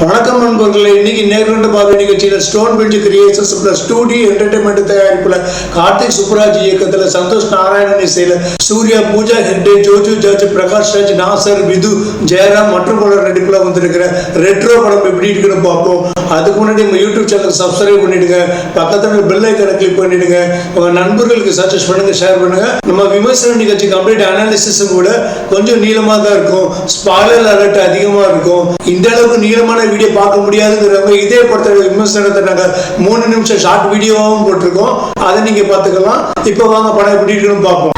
வணக்கம் நண்பர்களே இன்னைக்கு நேர்கொண்ட பார்வை நிகழ்ச்சியில் stone bridge creations plus two D entertainment தயாரிப்புல Karthik Subbaraj இயக்கத்துல சந்தோஷ் நாராயணன் இசையில சூர்யா பூஜா ஹெக்டே ஜோஜு ஜார்ஜ் பிரகாஷ் ராஜ் நாசர் விது ஜெயராம் மற்றும் பலர் நடிப்புல வந்திருக்கிற ரெட்ரோ படம் எப்படி இருக்குன்னு பார்ப்போம். அதுக்கு முன்னாடி நம்ம யூடியூப் சேனல் சப்ஸ்கிரைப் பண்ணிடுங்க பக்கத்தில் பெல் ஐக்கனை கிளிக் பண்ணிடுங்க. உங்க நண்பர்களுக்கு சஜஸ்ட் பண்ணுங்க ஷேர் பண்ணுங்க. நம்ம விமர்சன நிகழ்ச்சி கம்ப்ளீட் அனாலிசிஸும் கூட கொஞ்சம் நீளமா தான் இருக்கும். ஸ்பாய்லர் அலர்ட் அதிகமா இருக்கும். இந்த அளவுக்கு நீளமான வீடியோ பார்க்க முடியாதுங்கிறவங்க இதே படத்தோட விமர்சனத்தை நாங்க மூணு நிமிஷம் ஷார்ட் வீடியோவும் போட்டிருக்கோம். அதை நீங்க பார்த்துக்கலாம். இப்போ வாங்க படம் எப்படி இருக்குன்னு பார்ப்போம்.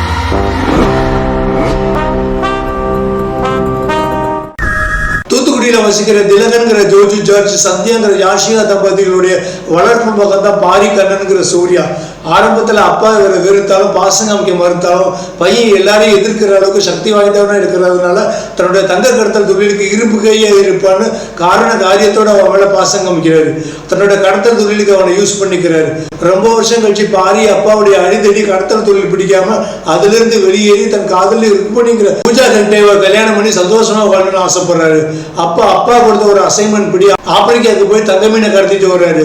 தூத்துக்குடியில வசிக்கிற திலகன்கிற ஜோஜி ஜார்ஜ் சத்யாங்கிற யாஷிகா தம்பதிகளுடைய வளர்ப்பு மகன் தான் பாரி கண்ணனுங்கிற சூர்யா. ஆரம்பத்தில் அப்பா இவரை வெறுத்தாலும் பாசங்க அமைக்க மறுத்தாலும் பையன் எல்லாரையும் எதிர்க்கிற அளவுக்கு சக்தி வாய்ந்தவனாக இருக்கிறதுனால தன்னுடைய தங்க கடத்தல் தொழிலுக்கு இரும்பு கையா இருப்பான்னு காரண காரியத்தோடு அவன் மேல பாசங்க அமைக்கிறாரு தன்னோட கடத்தல் தொழிலுக்கு அவனை யூஸ் பண்ணிக்கிறாரு. ரொம்ப வருஷம் கழிச்சு பாரி அப்பாவுடைய அடிதடி கடத்தல் தொழில் பிடிக்காம அதுலேருந்து வெளியேறி தன் காதலில் ருக்மணிங்கிற பூஜா கண்டேவை கல்யாணம் பண்ணி சந்தோஷமாக வாழணும்னு ஆசைப்படுறாரு. அப்பா அப்பா கொடுத்த ஒரு அசைன்மெண்ட் படி ஆப்பிரிக்காவுக்கு போய் தங்க மீனை கடத்திட்டு வர்றாரு.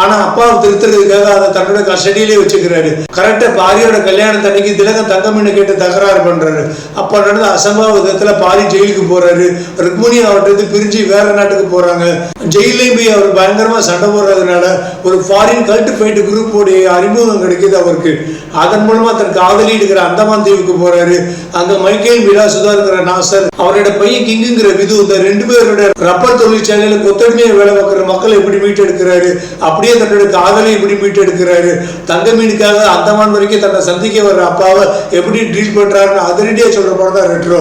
ஆனா அப்பாவை திருத்துறதுக்காக அதை தன்னோட கஸ்டடியிலே வச்சுக்கிறாரு. கரெக்டா பாரியோட கல்யாணத்தன்னைக்கு திலகம் தங்கம்னு கேட்டு தகராறு பண்றாரு. அப்ப நடந்த அசம்பாவிதத்துல பாரி ஜெயிலுக்கு போறாரு. ருக்மணி அவர்கிட்ட பிரிஞ்சு வேற நாட்டுக்கு போறாங்க. ஜெயிலையும் போய் அவர் பயங்கரமா சண்டை போடுறதுனால ஒரு ஃபாரின் கல்ட் ஃபைட் குரூப் உடைய அறிமுகம் கிடைக்குது அவருக்கு. அதன் மூலமா தன் காதலி இருக்கிற அந்தமான் தீவுக்கு போறாரு. அங்க மைக்கேல் விலாசுதா இருக்கிற நாசர் அவரோட பையன் கிங்குங்கிற விது இந்த ரெண்டு பேரோட ரப்பர் தொழிற்சாலையில கொத்தடிமையை வேலை பார்க்குற மக்கள் எப்படி மீட்டெடுக்கிறாரு. அப்படியே தன்னோட காதலை எப்படி மீட்டெடுக்கிறாரு. தங்க மீனுக்காக அந்தமான் வரைக்கும் தன்னை சந்திக்க வர்ற அப்பாவை எப்படி ட்ரீட் பண்றாருன்னு அதிரடியா சொல்ற படம் தான் ரெட்ரோ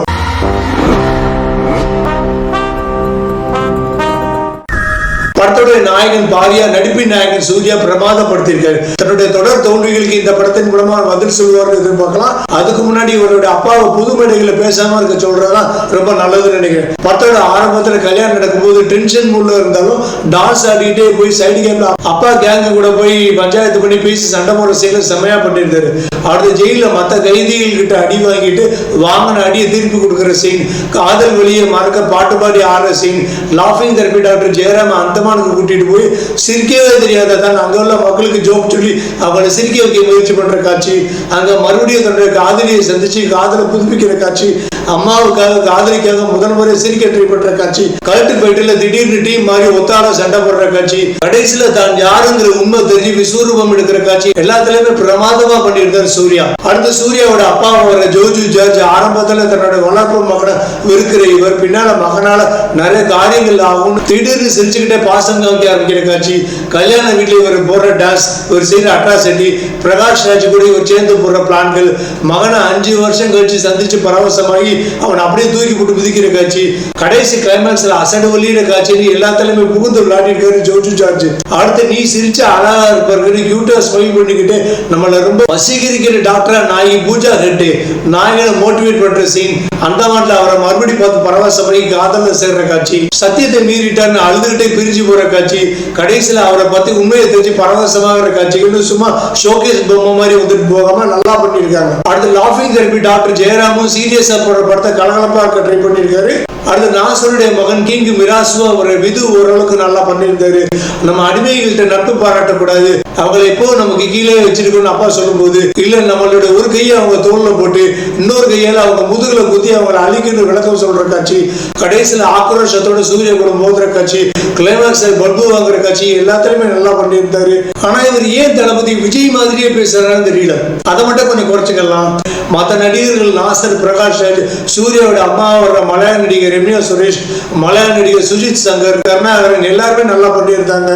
படத்துடைய நாயகன் பாரியா நடிப்பின் நாயகன் சூர்யா பிரமாதப்படுத்தியிருக்காரு. தன்னுடைய தொடர் தோல்விகளுக்கு இந்த படத்தின் மூலமா பதில் சொல்லுவார்னு எதிர்பார்க்கலாம். அதுக்கு முன்னாடி இவருடைய அப்பாவை புது மேடைகளை பேசாம இருக்க சொல்றதா ரொம்ப நல்லதுன்னு நினைக்கிறேன். படத்தோட ஆரம்பத்துல கல்யாணம் நடக்கும்போது டென்ஷன் மூட்ல இருந்தாலும் டான்ஸ் ஆடிக்கிட்டே போய் சைடு கேம்ல அப்பா கேங்க கூட போய் பஞ்சாயத்து பண்ணி பேசி சண்டை போடுற செயல செம்மையா பண்ணியிருந்தாரு. அடுத்த ஜெயில மத்த கைதிகள் கிட்ட அடி வாங்கிட்டு வாங்கின அடியை திருப்பி கொடுக்குற சீன் காதல் வெளியே மறக்க பாட்டு பாடி ஆடுற சீன் லாஃபிங் தெரப்பி டாக்டர் ஜெயராம அந்தமானுக்கு கூட்டிட்டு போய் சிரிக்கவே தெரியாத தான் அங்க உள்ள மக்களுக்கு ஜோக் சொல்லி அவங்களை சிரிக்க வைக்க முயற்சி பண்ற காட்சி அங்க மறுபடியும் தன்னுடைய காதலியை சந்திச்சு காதலை புதுப்பிக்கிற காட்சி அம்மாவுக்காக காதலிக்காக முதல் முறை சிரிக்க ட்ரை பண்ற காட்சி. கழுட்டு போயிட்டுல திடீர்னு டீம் மாதிரி ஒத்தார சண்டை போடுற காட்சி. கடைசியில தான் யாருங்கிற உண்மை தெரிஞ்சு விஸ்வரூபம் எடுக்கிற காட்சி. எல்லாத்துலயுமே பிரமாதமா பண்ணியிருந்தார் சூர்யா. அடுத்து சூர்யாவோட அப்பா வர ஜோஜு ஜார்ஜ் ஆரம்பத்துல தன்னோட வளர்ப்பு மகனை இருக்கிற இவர் பின்னால மகனால நிறைய காரியங்கள் ஆகும் திடீர்னு சிரிச்சுக்கிட்டே பாசம் காமிக்க ஆரம்பிக்கிற காட்சி. கல்யாண வீட்டில் இவர் போடுற டான்ஸ் இவர் செய்யற அட்ராசிட்டி பிரகாஷ் ராஜ் கூட இவர் சேர்ந்து போடுற பிளான்கள் மகனை அஞ்சு வருஷம் கழிச்சு சந்திச்சு பரவசமாகி அவன் அப்படியே தூக்கி போட்டு குதிக்கிற காட்சி. கடைசி கிளைமேக்ஸ்ல அசடு வலியில காட்சின்னு எல்லாத்துலயுமே புகுந்து விளையாடிட்டு ஜோஜு ஜார்ஜ். அடுத்து நீ சிரிச்ச அழகா இருப்பாரு கியூட்டா ஸ்மைல் பண்ணிக்கிட்டு நம்மள ரொம்ப வசீகரிக்கிற டாக்டரா நாய் பூஜா ஹெட்டு நாய்களை மோட்டிவேட் பண்ற சீன் அந்தமான்ல அவரை மறுபடியும் பார்த்து பரவசமா காதல சேர்ற காட்சி. சத்தியத்தை மீறிட்டான்னு அழுதுகிட்டே பிரிஞ்சு போற காட்சி. கடைசியில அவரை பத்தி உண்மையை தெரிஞ்சு பரவசமாகிற காட்சிகள் சும்மா ஷோகேஸ் பொம்மை மாதிரி வந்துட்டு போகாம நல்லா பண்ணியிருக்காங்க. அடுத்து லாஃபிங் தெரப்பி டாக்டர் ஜெயராமும் சீரியஸா போற படத்தை கலகலப்பாக ட்ரை பண்ணியிருக்காரு. அடுத்து நாசருடைய மகன் கிங் மிராசுவா ஒரு விது ஓரளவுக்கு நல்லா பண்ணியிருந்தாரு. நம்ம அடிமைகள்கிட்ட நட்பு பாராட்டக்கூடாது. அவங்களை எப்போ நமக்கு கீழே வச்சிருக்கணும்னு அப்பா சொல்லும்போது இல்ல நம்மளோட ஒரு கையை அவங்க தோல்ல போட்டு இன்னொரு கையால அவங்க முதுகுல குத்தி அவங்களை அழிக்கணும் விளக்கம் சொல்ற காட்சி கடைசியில ஆக்ரோஷத்தோட சூரிய கூட மோதுற காட்சி கிளைமேக்ஸ் பல்பு வாங்குற காட்சி எல்லாத்துலயுமே நல்லா பண்ணியிருந்தாரு. ஆனா இவர் ஏன் தளபதி விஜய் மாதிரியே பேசுறாருன்னு தெரியல. அதை மட்டும் கொஞ்சம் குறைச்சிக்கலாம். மற்ற நடிகர்கள் நாசர் பிரகாஷ் ராஜ் சூர்யாவோட அம்மா வர்ற மலையாள நடிகர் ரம்யா சுரேஷ் மலையாள நடிகர் சுஜித் சங்கர் கருணாகரன் எல்லாருமே நல்லா பண்ணியிருந்தாங்க.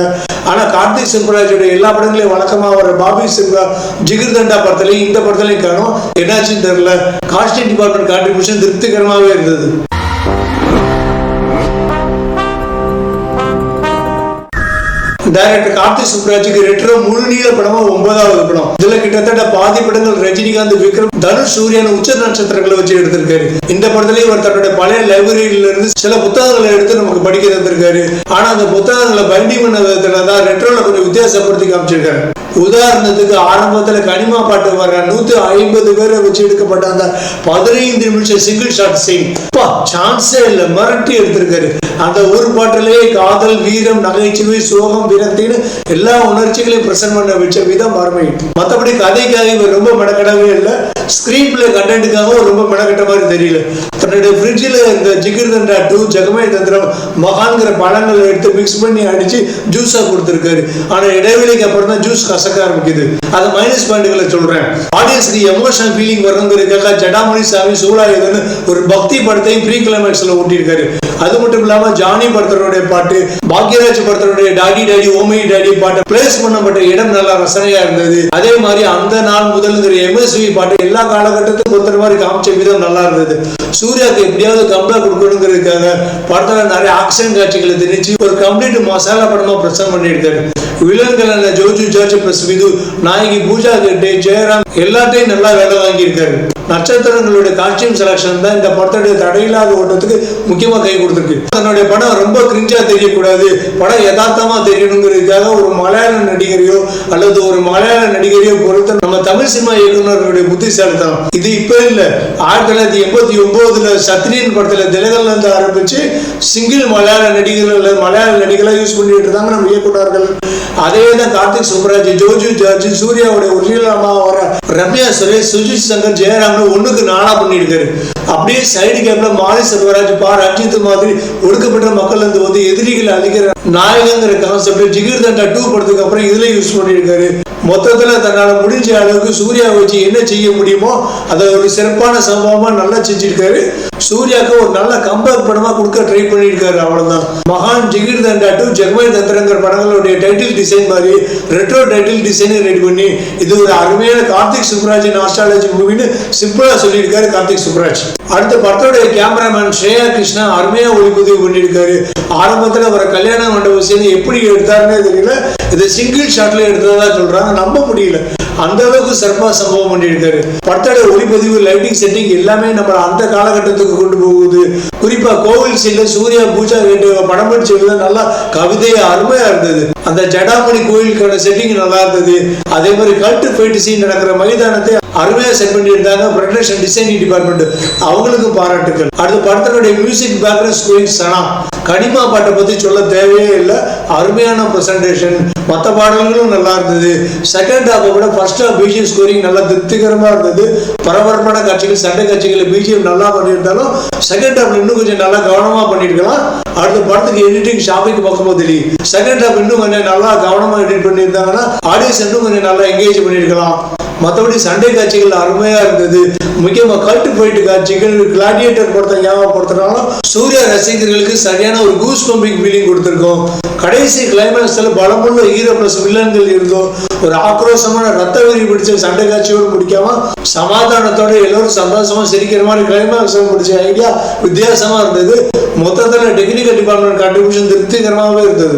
ஆனா கார்த்திக் சுப்ராஜோட எல்லா படங்களையும் வழக்கமா வர பாபி சிம்ஹா ஜிகிர் தண்டா படத்துலையும் இந்த படத்துலையும் காணும். என்னாச்சுன்னு தெரியல. காஸ்டியூம் டிபார்ட்மெண்ட் கான்ட்ரிபியூஷன் திருப்திகரமாவே இருந்தது. டைரக்டர் கார்த்தி சுப்ராஜுக்கு ரெட்ரோ முழு நீள படமா ஒன்பதாவது படம். இதுல கிட்டத்தட்ட பாதி படங்கள் ரஜினிகாந்த் விக்ரம் தனுஷ் சூரியன் உச்ச நட்சத்திரங்களை வச்சு எடுத்திருக்காரு. இந்த படத்துலயே இவர் தன்னுடைய பழைய லைப்ரரியில இருந்து சில புத்தகங்களை எடுத்து நமக்கு படிக்க தந்திருக்காரு. ஆனா அந்த புத்தகங்களை பண்டி பண்ண விதத்துல தான் ரெட்ரோல கொஞ்சம் வித்தியாசப்படுத்தி காமிச்சிருக்காரு. உதாரணத்துக்கு ஆரம்பத்துல கனிமா பாட்டு வர நூத்தி ஐம்பது பேரை வச்சு எடுக்கப்பட்ட அந்த பதினைந்து நிமிஷம் சிங்கிள் ஷாட் சிங் பா சான்ஸே இல்லை மிரட்டி எடுத்திருக்காரு. அந்த ஒரு பாட்டிலேயே காதல் வீரம் நகைச்சுவை சோகம் விரத்தின்னு எல்லா உணர்ச்சிகளையும் பிரசன்ட் பண்ண வச்ச விதம் அருமை. மற்றபடி கதைக்காக இவர் ரொம்ப மெனக்கடவே இல்லை. ஸ்கிரீன் பிளே கண்டென்ட்டுக்காகவும் ரொம்ப மெனக்கட்ட மாதிரி தெரியல. தன்னுடைய ஃப்ரிட்ஜில் இந்த ஜிகிர் தண்டா டூ ஜெகமே தந்திரம் மகான்கிற பழங்களை எடுத்து மிக்ஸ் பண்ணி அடிச்சு ஜூஸாக கொடுத்துருக்காரு. ஆனால் இடைவெளிக்கு அப்புறம் தான் ஜூஸ் கசக்க ஆரம்பிக்குது. அதை மைனஸ் பாயிண்ட்களை சொல்றேன். ஆடியன்ஸுக்கு எமோஷனல் ஃபீலிங் வரணுங்கிறதுக்காக ஜடாமணி சாமி சூழாயுதன்னு ஒரு பக்தி படத்தையும் ப்ரீ கிளைமேக்ஸில் ஓட்டியிருக்காரு அது மட்டும் இல்லாம ஜானி படத்தனுடைய பாட்டு Bhagyaraj படத்தனுடைய daddy daddy oh my daddy பாட்டு பிளேஸ் பண்ணப்பட்ட இடம் நல்லா ரசனையா இருந்தது. அதே மாதிரி அந்த நாள் முதல்ங்கிற எம்எஸ்வி பாட்டு எல்லா காலகட்டத்துக்கும் ஒருத்தர் மாதிரி காமிச்ச விதம் நல்லா இருந்தது. சூர்யாவுக்கு எப்படியாவது கம்பேக் கொடுக்கணுங்கிறதுக்காக படத்துல நிறைய ஆக்ஷன் காட்சிகளை திணிச்சு ஒரு கம்ப்ளீட் மசாலா படமா பிரசன்ட் பண்ணியிருக்காரு. வில்லன்கள் ஜோஜு ஜார்ஜ் பிளஸ் விது நாயகி பூஜா கெட்டே ஜெயராம் எல்லாத்தையும் நல்லா வேலை வாங்கியிருக்காரு. நட்சத்திரங்களுடைய காஸ்டியூம் செலக்ஷன் தான் இந்த படத்துடைய தடையில்லாத ஓட்டத்துக்கு முக்கியமாக கை கொடுத்துருக்கு. தன்னுடைய படம் ரொம்ப கிரிஞ்சா தெரியக்கூடாது. படம் யதார்த்தமா தெரியணுங்கிறதுக்காக ஒரு மலையாள நடிகரையோ அல்லது ஒரு மலையாள நடிகரையோ பொறுத்து நம்ம தமிழ் சினிமா இயக்குநர்களுடைய புத்திசாலித்தனம். இது இப்ப இல்ல. ஆயிரத்தி தொள்ளாயிரத்தி எண்பத்தி ஒன்பதுல சத்ரியன் படத்துல திலகல்ல இருந்து ஆரம்பிச்சு சிங்கிள் மலையாள நடிகர்கள் மலையாள நடிகர்களா யூஸ் பண்ணிட்டு இருந்தாங்க நம்ம இயக்குநர்கள். அதே தான் கார்த்திக் சுப்ராஜ் ஜோஜு ஜார்ஜ் சூர்யாவுடைய ஒரிஜினல் அம்மா வர ரம்யா சுரேஷ் சுஜித் சங்கர் ஜெயராம்னு ஒண்ணுக்கு நாளா பண்ணியிருக்காரு. அப்படியே சைடு கேப்ல மாலி செல்வராஜ் பா. ரஞ்சித் மாதிரி ஒடுக்கப்பட்ட மக்கள் இருந்து வந்து எதிரிகளை அழிக்கிற நாயகங்கிற கான்செப்ட் ஜிகிர் தண்டா டூ படத்துக்கு அப்புறம் இதுல யூஸ் பண்ணியிருக்காரு மொத்தத்தில் தன்னால் முடிஞ்ச அளவுக்கு சூர்யா வச்சு என்ன செய்ய முடியுமோ அதை ஒரு சிறப்பான சம்பவமாக நல்லா செஞ்சிருக்காரு. சூர்யாவுக்கு ஒரு நல்ல கம்பேக் படமாக கொடுக்க ட்ரை பண்ணியிருக்காரு அவ்வளோதான் மகான் ஜிகிர் தண்டா டு ஜெகமை தந்திரங்கிற படங்களுடைய டைட்டில் டிசைன் மாதிரி ரெட்ரோ டைட்டில் டிசைனை ரெடி பண்ணி இது ஒரு அருமையான கார்த்திக் சுப்ராஜின் ஆஸ்ட்ராலஜி மூவின்னு சிம்பிளாக சொல்லியிருக்காரு கார்த்திக் சுப்ராஜ். அடுத்த படத்தோடைய கேமராமேன் ஸ்ரேயா கிருஷ்ணா அருமையாக ஒளிப்பதிவு பண்ணியிருக்காரு. ஆரம்பத்தில் அவரை கல்யாண மண்டப சீன் எப்படி எடுத்தாருன்னே தெரியல. இது சிங்கிள் ஷாட்டில் எடுத்ததா சொல்றாங்க நம்ப முடியல. அந்த அளவுக்கு சிறப்பா சம்பவம் பண்ணியிருக்காரு. படத்தோட ஒளிப்பதிவு லைட்டிங் செட்டிங் எல்லாமே நம்ம அந்த காலகட்டத்துக்கு கொண்டு போகுது. குறிப்பா கோவில் சீன்ல சூர்யா பூஜா கேட்டு படம் பிடிச்சதுல நல்லா கவிதையா அருமையா இருந்தது. அந்த ஜடாமணி கோயிலுக்கான செட்டிங் நல்லா இருந்தது. அதே மாதிரி கல்ட்டு ஃபைட்டு சீன் நடக்கிற மைதானத்தை அருமையா செட் பண்ணியிருந்தாங்க. ப்ரொடக்ஷன் டிசைனிங் டிபார்ட்மெண்ட் அவங்களுக்கும் பாராட்டுகள் அடுத்து படத்தினுடைய music background scoring Sana. Kanima பாட்டை பற்றி சொல்ல தேவையே இல்லை. அருமையான ப்ரெசன்டேஷன் மற்ற பாடல்களும் நல்லா இருந்தது. செகண்ட் ஹாஃபை விட ஃபர்ஸ்ட் ஹாஃப் பிஜிஎம் ஸ்கோரிங் நல்லா திருப்திகரமாக இருந்தது. பரபரப்பான காட்சிகள் சண்டை காட்சிகள் பிஜிஎம் நல்லா பண்ணியிருந்தாலும் செகண்ட் ஹாஃப் இன்னும் கொஞ்சம் நல்லா கவனமாக பண்ணியிருக்கலாம். அடுத்த படத்துக்கு எடிட்டிங் ஷாப்பிங் பார்க்கும்போது தெரியும். செகண்ட் ஹாஃப் இன்னும் கொஞ்சம் நல்லா கவனமாக எடிட் பண்ணியிருந்தாங்கன்னா ஆடியன்ஸ் இன்னும் கொஞ்சம் நல்லா என்கேஜ் பண்ணியிருக்கலாம். மற்றபடி சண்டை காட்சிகள் அருமையா இருந்தது. முக்கியமா கல்ட்டு போயிட்டு காட்சிகள் கிளாடியேட்டர் படத்தை ஞாபகப்படுத்தினாலும் சூர்யா ரசிகர்களுக்கு சரியான ஒரு கூஸ் பம்பிங் ஃபீலிங் கொடுத்துருக்கோம். கடைசி கிளைமேக்ஸ்ல பலமுள்ள ஹீரோ பிளஸ் வில்லன்கள் இருந்தோம். ஒரு ஆக்ரோஷமான ரத்த வெறி பிடிச்ச சண்டை காட்சியோடு முடிக்காம சமாதானத்தோட எல்லோரும் சந்தோஷமா சிரிக்கிற மாதிரி கிளைமேக்ஸ் பிடிச்ச ஐடியா வித்தியாசமா இருந்தது. மொத்தத்தில் டெக்னிக்கல் டிபார்ட்மெண்ட் கண்டிபியூஷன் திருப்திகரமாகவே இருந்தது.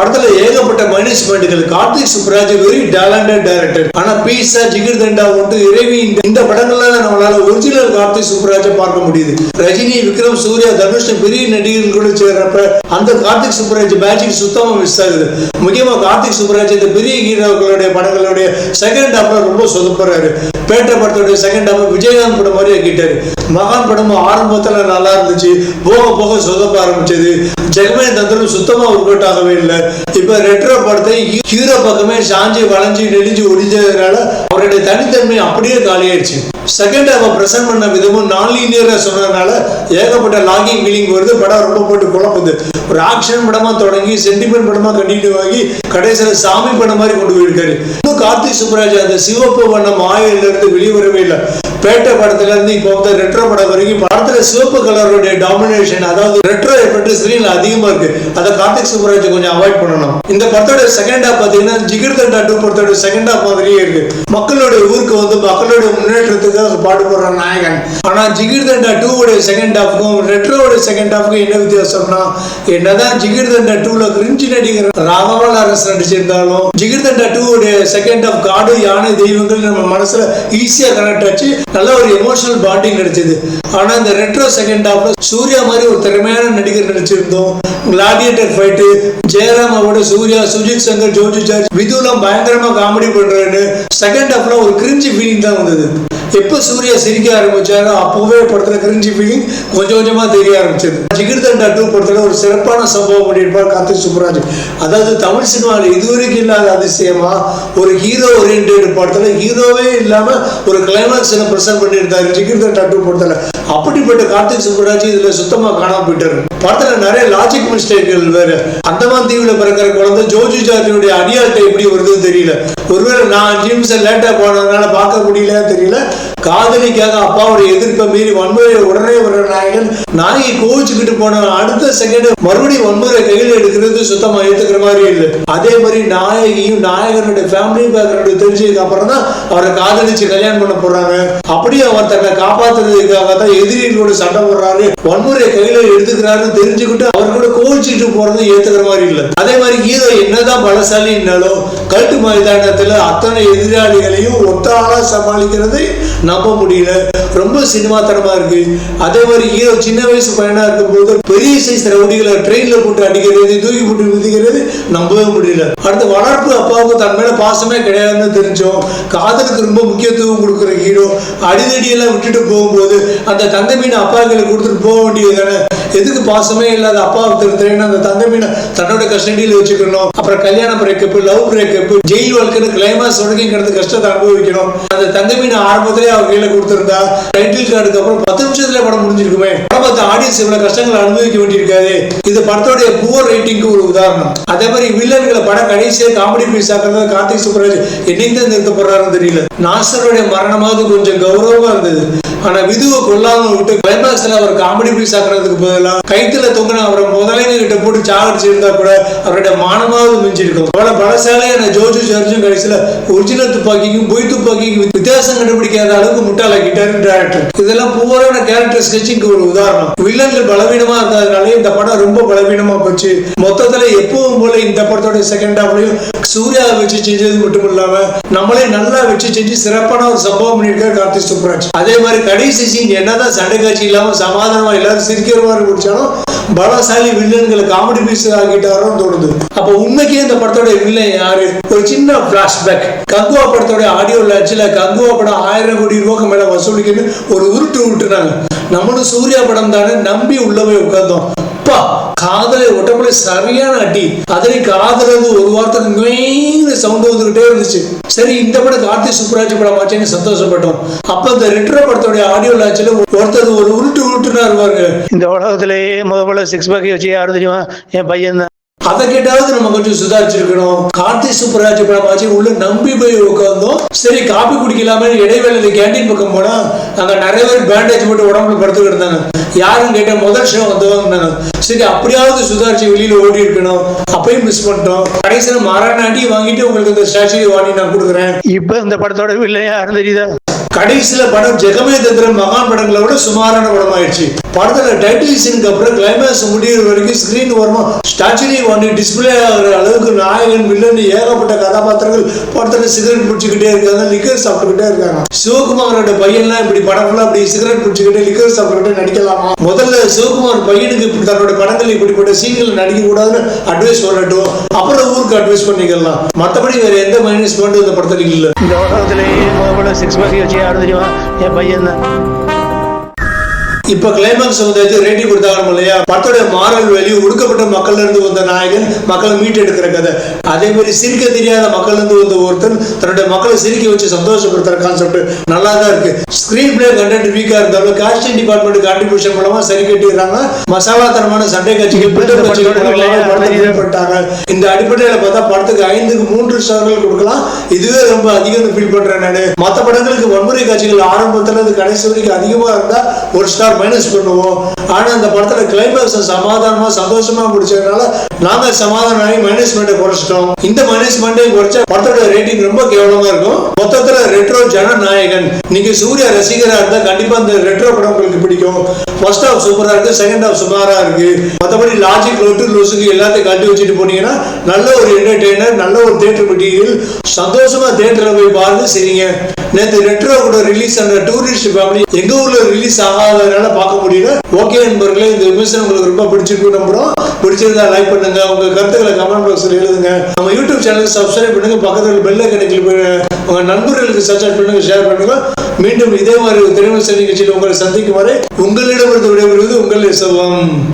படத்துல ஏகப்பட்ட minus Karthik Subbaraj very talented director ஆனா பீஸா ஜிகிர் தண்டா ஒன்று இறைவி இந்த- படங்கள்ல நம்மளால ஒரிஜினல் கார்த்திக் சுப்ராஜை பார்க்க முடியுது. ரஜினி விக்ரம் சூர்யா தனுஷ் பெரிய நடிகர்கள் கூட சேர்றப்ப அந்த கார்த்திக் சுப்ராஜ் மேஜிக் சுத்தமா மிஸ் ஆகுது. முக்கியமா கார்த்திக் சுப்ராஜ் இந்த பெரிய ஹீரோக்களுடைய படங்களுடைய செகண்ட் ஹாப்ல ரொம்ப சொதப்படுறாரு பேட்ட படத்துடைய செகண்ட் ஹாஃப் விஜயகாந்த் படம் மாதிரி ஆக்கிட்டாரு. மகான் படமும் ஆரம்பத்துல நல்லா இருந்துச்சு. போக போக சொதப்ப ஆரம்பிச்சது. ஜெகமே தந்திரம் சுத்தமா ஒர்க் அவுட் ஆகவே இல்லை. இப்ப ரெட்ரோ படத்தை ஹீரோ பக்கமே சாஞ்சி வளைஞ்சு நெளிஞ்சு ஒடிஞ்சதுனால அவருடைய தனித்தன்மை அப்படியே காலியாயிடுச்சு. செகண்ட் அவன் பிரசன்ட் பண்ண விதமும் நான் லீனியராக சொன்னதுனால ஏகப்பட்ட லாகிங் ஃபீலிங் வருது. படம் ரொம்ப போட்டு குழப்புது. ஒரு ஆக்ஷன் படமாக தொடங்கி சென்டிமெண்ட் படமாக கண்டினியூ ஆகி கடைசியில் சாமி படம் மாதிரி கொண்டு போயிருக்காரு. இன்னும் கார்த்தி சுப்ராஜ் அந்த சிவப்பு வண்ண மாயில வெளிவரவே இல்லை. பேட்டை படத்துலேருந்து இப்போ வந்து ரெட்ரோ படம் வரைக்கும் படத்தில் சிவப்பு கலருடைய டாமினேஷன் அதாவது ரெட்ரோ எஃபெக்ட் ஸ்க்ரீனில் அதிகமாக இருக்கு. அதை கார்த்திக் சுப்ராஜ் கொஞ்சம் அவாய்ட் பண்ணணும். இந்த படத்தோட செகண்ட் ஹாப் பார்த்தீங்கன்னா ஜிகிர் தண்டா டூ படத்தோட செகண்ட் ஹாப் மாதிரியே இருக்கு. மக்கள் மக்களுடைய ஊருக்கு வந்து மக்களுடைய முன்னேற்றத்துக்காக பாடுபடுற நாயகன். ஆனா ஜிகிர் தண்டா டூ உடைய செகண்ட் ஹாஃப்க்கும் ரெட்ரோவுடைய செகண்ட் ஹாஃப்க்கும் என்ன வித்தியாசம்னா என்னதான் ஜிகிர் தண்டா டூல கிரிஞ்சி நடிகர் ராகவன் அரசு நடிச்சிருந்தாலும் ஜிகிர் தண்டா டூ உடைய செகண்ட் ஹாஃப் காடு யானை தெய்வங்கள் நம்ம மனசுல ஈஸியா கனெக்ட் ஆச்சு. நல்ல ஒரு எமோஷனல் பாண்டிங் கிடைச்சது ஆனா இந்த ரெட்ரோ செகண்ட் ஹாஃப்ல சூர்யா மாதிரி ஒரு திறமையான நடிகர் நடிச்சிருந்தோம். கிளாடியேட்டர் ஃபைட்டு ஜெயராம் அவரோட சூர்யா சுஜித் சங்கர் ஜோஜி ஜார்ஜ் விதுலாம் பயங்கரமா காமெடி பண்றாரு செகண்ட் ஃபுல்லாக ஒரு கிரிஞ்சி ஃபீலிங் தான் வந்தது. எப்போ சூர்யா சிரிக்க ஆரம்பிச்சாரோ அப்போவே படத்துல கிரிஞ்சி ஃபீலிங் கொஞ்சம் கொஞ்சமா தெரிய ஆரம்பிச்சது. ஜிகிர் டூ ஒரு சிறப்பான சம்பவம் பண்ணியிருப்பார் கார்த்திக் சுப்ராஜ். அதாவது தமிழ் சினிமாவில் இதுவரைக்கும் இல்லாத அதிசயமா ஒரு ஹீரோ ஓரியன்டட் படத்துல ஹீரோவே இல்லாம ஒரு கிளைமாக்ஸ் பிரசன்ட் பண்ணியிருந்தார் ஜிகிர் தண்டா டூ படத்துல. அப்படிப்பட்ட கார்த்திக் சுப்ராஜ் இதுல சுத்தமா காணாம போயிட்டாரு. படத்துல நிறைய லாஜிக் மிஸ்டேக்குகள் வேறு. அந்தமான் தீவில் பிறக்கிற குழந்தை ஜோஜி ஜார்ஜினுடைய அடியாட்டை எப்படி வருதுன்னு தெரியல. ஒருவேளை நான் அஞ்சு நிமிஷம் லேட்டா போனதுனால பார்க்க முடியல தெரியல. காதலிக்காக அப்பாவுடைய எதிர்ப்பை மீறி வன்முறை உடனே வர நாயகன் நாயை கோவிச்சுக்கிட்டு போன அடுத்த செகண்ட் மறுபடியும் வன்முறை கையில் எடுக்கிறது சுத்தமா ஏத்துக்கிற மாதிரி இல்லை. அதே மாதிரி நாயகியும் நாயகனுடைய ஃபேமிலி பேக்ரவுண்ட் தெரிஞ்சதுக்கு அப்புறம் தான் அவரை காதலிச்சு கல்யாணம் பண்ண போறாங்க. அப்படியே அவர் தன்னை காப்பாத்துறதுக்காக தான் எதிரிகளோட சண்டை போடுறாரு. வன்முறை கையில எடுத்துக்கிறாருன்னு தெரிஞ்சுக்கிட்டு அவர் கூட கோவிச்சுட்டு போறது ஏத்துக்கிற மாதிரி இல்லை. அதே மாதிரி கீதை என்னதான் பலசாலின்னாலும் கல்ட்டு மைதானத்துல அத்தனை எதிராளிகளையும் ஒத்தாளா சமாளிக்கிறது நம்ப முடியல. ரொம்ப சினிமாத்தனமா இருக்கு. அதே மாதிரி ஹீரோ சின்ன வயசு பையனா இருக்கும்போது பெரிய சைஸ் ரவுடிகளை ட்ரெயின்ல போட்டு அடிக்கிறது தூக்கி போட்டு விதிக்கிறது நம்பவே முடியல. அடுத்து வளர்ப்பு அப்பாவுக்கு தன் மேல பாசமே கிடையாதுன்னு தெரிஞ்சோம். காதலுக்கு ரொம்ப முக்கியத்துவம் கொடுக்குற ஹீரோ அடிதடியெல்லாம் விட்டுட்டு போகும்போது அந்த தந்தை மீன் அப்பாக்களை கொடுத்துட்டு போக வேண்டியது தானே? எதுக்கு பாசமே இல்லாத அப்பாவை திருத்தேன்னு அந்த தங்க மீனை தன்னோட கஸ்டடியில் வச்சுக்கணும். அப்புறம் கல்யாண பிரேக்கப் லவ் பிரேக்கப் ஜெயில் வாழ்க்கைன்னு கிளைமாஸ் உடனே கிடந்த கஷ்டத்தை அனுபவிக்கணும். அந்த தங்க மீன் ஆரம்பத்திலே அவர் கையில கொடுத்திருந்தா டைட்டில் கார்டுக்கு அப்புறம் பத்து நிமிஷத்துல படம் முடிஞ்சிருக்குமே. படம் பார்த்த ஆடியன்ஸ் இவ்வளவு கஷ்டங்களை அனுபவிக்க வேண்டியிருக்காது. இது படத்தோடைய புவர் ரேட்டிங்க்கு ஒரு உதாரணம். அதே மாதிரி வில்லன்களை படம் கடைசியாக காமெடி பீஸ் ஆக்குறது கார்த்திக் சுப்ராஜ் என்னைக்கு தான் நிறுத்தப்படுறாருன்னு தெரியல. நாசருடைய மரணமாவது கொஞ்சம் கௌரவமா இருந்தது. ஆனா விதுவை கொல்லாம விட்டு கிளைமாக்ஸ்ல அவர் காமெடி பீஸ் ஆக்குறதுக்கு பதிலா கைத்துல தொங்கின அவரை முதலைங்க கிட்ட போட்டு சாகடிச்சு இருந்தா கூட அவருடைய மானமாவது மிஞ்சிருக்கும். அவளை பலசாலையான ஜோஜு ஜார்ஜும் கடைசியில ஒரிஜினல் துப்பாக்கிக்கும் பொய் துப்பாக்கிக்கும் வித்தியாசம் கண்டுபிடிக்காத அளவுக்கு முட்டாளாக்கிட்டாரு டேரக்டர் இதெல்லாம் பூரான கேரக்டர் ஸ்கெட்சிங்க்கு ஒரு உதாரணம். வில்லன்கள் பலவீனமா இருந்ததுனாலே இந்த படம் ரொம்ப பலவீனமா போச்சு. மொத்தத்துல எப்பவும் போல இந்த படத்தோட செகண்ட் ஹாஃப்லயும் சூர்யாவை வச்சு செஞ்சது மட்டும் இல்லாம நம்மளே நல்லா வச்சு செஞ்சு சிறப்பான ஒரு சம்பவம் பண்ணியிருக்காரு கார்த்திக் சுப்ராஜ். அதே மாதிரி கடைசி சீன் என்னதான் சண்டை காட்சி இல்லாம சமாதானமா எல்லாரும் சிரிக்கிற மாதிரி முடிச்சாலும் பலசாலி வில்லன்களை காமெடி பீஸ் ஆகிட்டாரோன்னு தோணுது. அப்ப உண்மைக்கே இந்த படத்தோட வில்லன் யாரு? ஒரு சின்ன பிளாஷ்பேக் கங்குவா படத்தோட ஆடியோ லான்ச்ல கங்குவா படம் ஆயிரம் கோடி ரூபாய்க்கு மேல வசூலிக்கணும் ஒரு உருட்டு விட்டுறாங்க நம்மளும் சூர்யா படம் தானே நம்பி உள்ள போய் உட்கார்ந்தோம். அப்பா காதலை ஒட்டப்படி சரியான அடி. அதனை காதலது ஒரு வாரத்துக்கு சவுண்ட் வந்துகிட்டே இருந்துச்சு. சரி இந்த படம் கார்த்தி சுப்ராஜ் படம் ஆச்சுன்னு சந்தோஷப்பட்டோம். அப்ப இந்த ரெட்ரோ படத்தோட ஆடியோ லான்ச்ல ஒருத்தர் ஒரு உருட்டு உருட்டுனா இருப்பாங்க இந்த உலகத்திலேயே முதல்ல சிக்ஸ் பேக் வச்சு யாரும் தெரியுமா? என் பையன் தான். அதை கேட்டாவது நம்ம கொஞ்சம் சுதாரிச்சிருக்கணும். கார்த்தி சுப்பராஜ் படமாச்சு உள்ள நம்பி போய் உட்காந்தோம் சரி காப்பி குடிக்கலாமே இடைவேளை கேண்டீன் பக்கம் போனா அங்க நிறைய பேர் பேண்டேஜ் போட்டு உடம்புல படுத்துக்கிட்டு இருந்தாங்க. யாரும் கேட்ட முதல் ஷோ வந்தவங்க சரி அப்படியாவது சுதாரிச்சு வெளியில ஓடி இருக்கணும். அப்பயும் மிஸ் பண்ணிட்டோம். கடைசியில் மாறாட்டி வாங்கிட்டு உங்களுக்கு இந்த ஸ்டாச்சு வாங்கி நான் கொடுக்குறேன். இப்ப இந்த படத்தோட வில்லையா தெரியுதா? கடைசியில படம் ஜெகமே தந்திரம் மகான் படங்களை விட சுமாரான படம் ஆயிடுச்சு படத்துல டைட்டில் சீனுக்கு அப்புறம் கிளைமேக்ஸ் முடிகிற வரைக்கும் ஸ்கிரீன் வருமா? ஸ்டாச்சுரி வாங்கி டிஸ்பிளே ஆகிற அளவுக்கு நாயகன் வில்லன் ஏகப்பட்ட கதாபாத்திரங்கள் படத்துல சிகரெட் பிடிச்சிக்கிட்டே இருக்காங்க லிக்கர் சாப்பிட்டுக்கிட்டே இருக்காங்க. சிவகுமாரோட பையன்லாம் இப்படி படம் ஃபுல்லா அப்படி சிகரெட் பிடிச்சிக்கிட்டு லிக்கர் சாப்பிட்டுக்கிட்டு நடிக்கலாமா? முதல்ல சிவகுமார் பையனுக்கு இப்படி தன்னோட படங்கள் இப்படிப்பட்ட சீன்கள் நடிக்க கூடாதுன்னு அட்வைஸ் பண்ணட்டும். அப்புறம் ஊருக்கு அட்வைஸ் பண்ணிக்கலாம். மத்தபடி வேற எந்த மைனஸ் பாயிண்ட் இந்த படத்துல இல்ல. இந்த உலகத்திலேயே சிக்ஸ் வச்சு யாரு இப்ப கிளைமாக்ஸ் வந்தாச்சு ரேட்டிங் கொடுத்தாங்க இல்லையா? படத்தோட மாரல் வேல்யூ ஒடுக்கப்பட்ட மக்கள்ல இருந்து வந்த நாயகன் மக்களை மீட்டெடுக்கிற கதை. அதே மாதிரி சிரிக்க தெரியாத மக்கள்ல இருந்து வந்த ஒருத்தன் தன்னுடைய மக்களை சிரிக்க வச்சு சந்தோஷப்படுத்துற கான்செப்ட் நல்லா தான் இருக்கு ஸ்கிரீன் பிளே கண்டென்ட் வீக்கா இருந்தாலும் காஸ்டிங் டிபார்ட்மெண்ட் கான்ட்ரிபியூஷன் மூலமா சரி கட்டிடுறாங்க. மசாலா தரமான சண்டை காட்சிகள் பில்டர் காட்சிகள் இந்த அடிப்படையில பார்த்தா படத்துக்கு ஐந்துக்கு மூன்று ஸ்டார்கள் கொடுக்கலாம். இதுவே ரொம்ப அதிகம் ஃபீல் பண்றேன் நானு. மத்த படங்களுக்கு வன்முறை காட்சிகள் ஆரம்பத்துல இருந்து கடைசி வரைக்கும் அதிகமா இருந்தா ஒரு ஸ்டார் மைனஸ் பண்ணுவோம். ஆனா அந்த படத்துல கிளைமேக்ஸ் சமாதானமா சந்தோஷமா முடிச்சதுனால நாங்க சமாதானம் ஆகி மைனஸ்மெண்ட்டை குறைச்சிட்டோம். இந்த மைனஸ்மெண்ட்டையும் குறைச்சா படத்தோட ரேட்டிங் ரொம்ப கேவலமாக இருக்கும். மொத்தத்தில் ரெட்ரோ ஜனநாயகன். நீங்க சூர்யா ரசிகராக இருந்தால் கண்டிப்பாக இந்த ரெட்ரோ படம் உங்களுக்கு பிடிக்கும். ஃபர்ஸ்ட் ஹாஃப் சூப்பராக இருக்குது செகண்ட் ஹாஃப் சுமாராக இருக்கு. மற்றபடி லாஜிக் லொட்டு லூசுக்கு எல்லாத்தையும் கட்டி வச்சுட்டு போனீங்கன்னா நல்ல ஒரு என்டர்டெய்னர் நல்ல ஒரு தேட்டர் மெட்டீரியல் சந்தோஷமா தேட்டரில் போய் பார்த்து சரிங்க. நேற்று ரெட்ரோ கூட ரிலீஸ் ஆன டூரிஸ்ட் ஃபேமிலி எங்க ஊர்ல ரிலீஸ் ஆகாதனால பார்க்க முடியல. ஓகே நண்பர்களே இந்த விமர்சனம் உங்களுக்கு ரொம்ப பிடிச்சிருக்கு நம்புறோம். பிடிச்சிருந்தா லைக் பண்ணுங்க. உங்க கருத்துக்களை கமெண்ட் பாக்ஸ்ல எழுதுங்க. நம்ம யூடியூப் சேனலுக்கு சப்ஸ்கிரைப் பண்ணுங்க. பக்கத்தில் பெல் ஐக்கனுக்கு உங்க நண்பர்களுக்கு சப்ஸ்கிரைப் பண்ணுங்க ஷேர் பண்ணுங்க. மீண்டும் இதே மாதிரி ஒரு திரைவிமர்சன நிகழ்ச்சியில் உங்களை சந்திக்கும் வரை உங்களிடமிருந்து விடைபெறுவது உங்கள் செல்வம்.